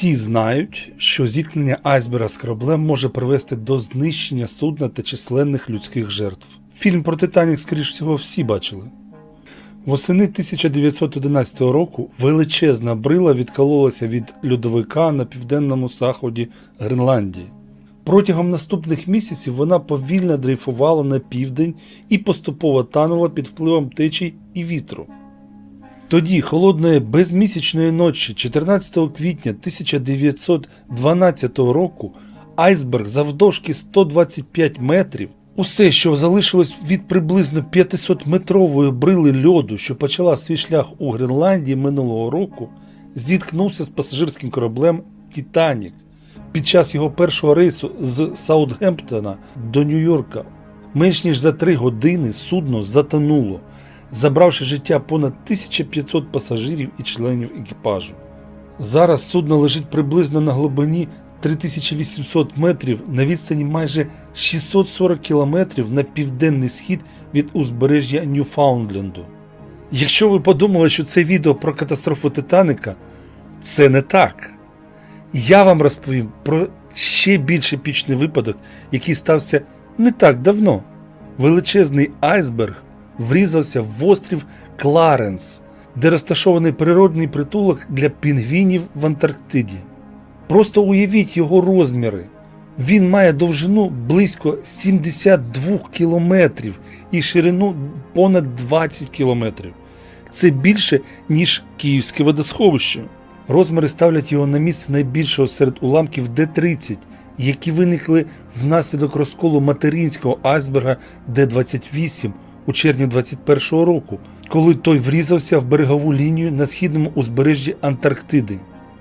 Всі знають, що зіткнення айсберга з кораблем може привести до знищення судна та численних людських жертв. Фільм про Титанік, скоріш всього, всі бачили. Восени 1911 року величезна брила відкололася від льодовика на південному заході Гренландії. Протягом наступних місяців вона повільно дрейфувала на південь і поступово танула під впливом течій і вітру. Тоді, холодної безмісячної ночі, 14 квітня 1912 року, айсберг завдовжки 125 метрів, усе, що залишилось від приблизно 500-метрової брили льоду, що почала свій шлях у Гренландії минулого року, зіткнувся з пасажирським кораблем Титанік під час його першого рейсу з Саутгемптона до Нью-Йорка. Менш ніж за три години судно затонуло, забравши життя понад 1500 пасажирів і членів екіпажу. Зараз судно лежить приблизно на глибині 3800 метрів на відстані майже 640 кілометрів на південний схід від узбережжя Ньюфаундленду. Якщо ви подумали, що це відео про катастрофу Титаника, це не так. Я вам розповім про ще більш епічний випадок, який стався не так давно. Величезний айсберг врізався в острів Кларенс, де розташований природний притулок для пінгвінів в Антарктиді. Просто уявіть його розміри. Він має довжину близько 72 кілометрів і ширину понад 20 кілометрів. Це більше, ніж Київське водосховище. Розміри ставлять його на місце найбільшого серед уламків Д-30, які виникли внаслідок розколу материнського айсберга Д-28 у червні 21-го року, коли той врізався в берегову лінію на східному узбережжі Антарктиди.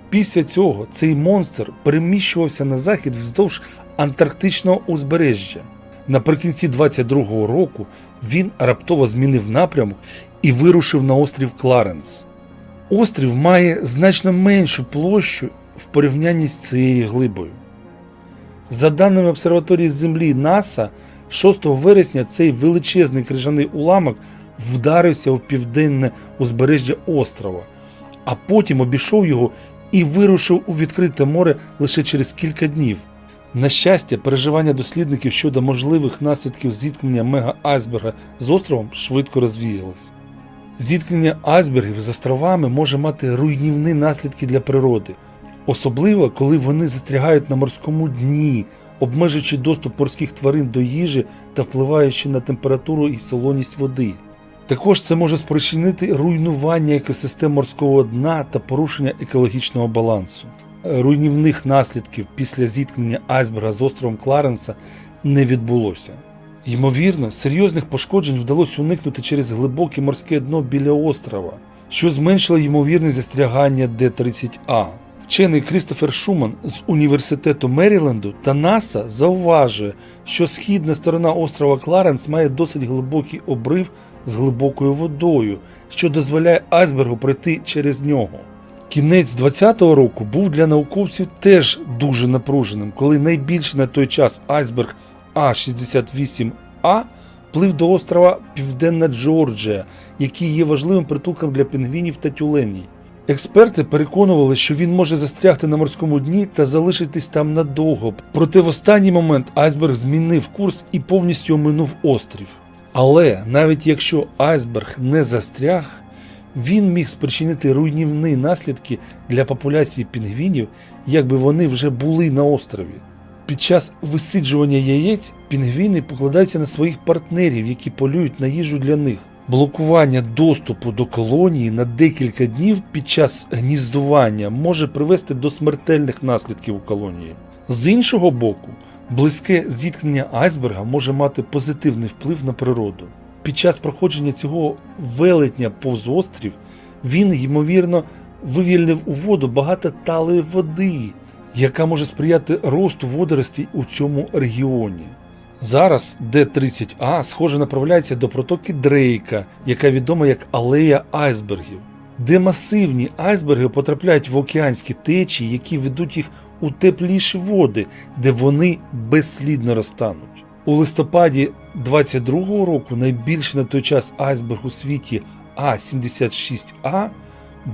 Після цього цей монстр переміщувався на захід вздовж антарктичного узбережжя. Наприкінці 22-го року він раптово змінив напрямок і вирушив на острів Кларенс. Острів має значно меншу площу в порівнянні з цією глибою. За даними обсерваторії Землі НАСА, 6 вересня цей величезний крижаний уламок вдарився у південне узбережжя острова, а потім обійшов його і вирушив у відкрите море лише через кілька днів. На щастя, переживання дослідників щодо можливих наслідків зіткнення мега-айсберга з островом швидко розвіялись. Зіткнення айсбергів з островами може мати руйнівні наслідки для природи, особливо коли вони застрягають на морському дні, обмежуючи доступ морських тварин до їжі та впливаючи на температуру і солоність води. Також це може спричинити руйнування екосистем морського дна та порушення екологічного балансу. Руйнівних наслідків після зіткнення айсберга з островом Кларенса не відбулося. Ймовірно, серйозних пошкоджень вдалося уникнути через глибоке морське дно біля острова, що зменшило ймовірність застрягання Д-30А. Вчений Крістофер Шуман з університету Меріленду та НАСА зауважує, що східна сторона острова Кларенс має досить глибокий обрив з глибокою водою, що дозволяє айсбергу пройти через нього. Кінець 20-го року був для науковців теж дуже напруженим, коли найбільший на той час айсберг А68А плив до острова Південна Джорджія, який є важливим притулком для пінгвінів та тюленій. Експерти переконували, що він може застрягти на морському дні та залишитись там надовго. Проте в останній момент айсберг змінив курс і повністю оминув острів. Але навіть якщо айсберг не застряг, він міг спричинити руйнівні наслідки для популяції пінгвінів, якби вони вже були на острові. Під час висиджування яєць пінгвіни покладаються на своїх партнерів, які полюють на їжу для них. Блокування доступу до колонії на декілька днів під час гніздування може привести до смертельних наслідків у колонії. З іншого боку, близьке зіткнення айсберга може мати позитивний вплив на природу. Під час проходження цього велетня повз острів він, ймовірно, вивільнив у воду багато талої води, яка може сприяти росту водоростей у цьому регіоні. Зараз Д-30А схоже направляється до протоки Дрейка, яка відома як алея айсбергів, де масивні айсберги потрапляють в океанські течії, які ведуть їх у тепліші води, де вони безслідно розтануть. У листопаді 22-го року найбільший на той час айсберг у світі А-76А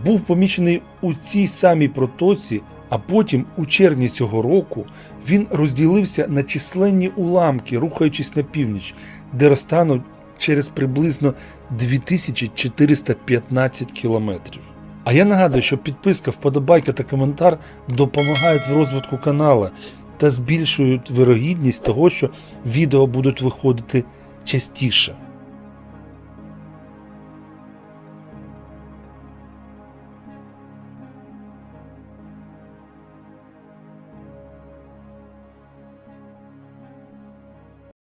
був помічений у цій самій протоці А потім, у червні цього року, він розділився на численні уламки, рухаючись на північ, де розтануть через приблизно 2415 кілометрів. А я нагадую, що підписка, вподобайка та коментар допомагають в розвитку канала та збільшують вирогідність того, що відео будуть виходити частіше.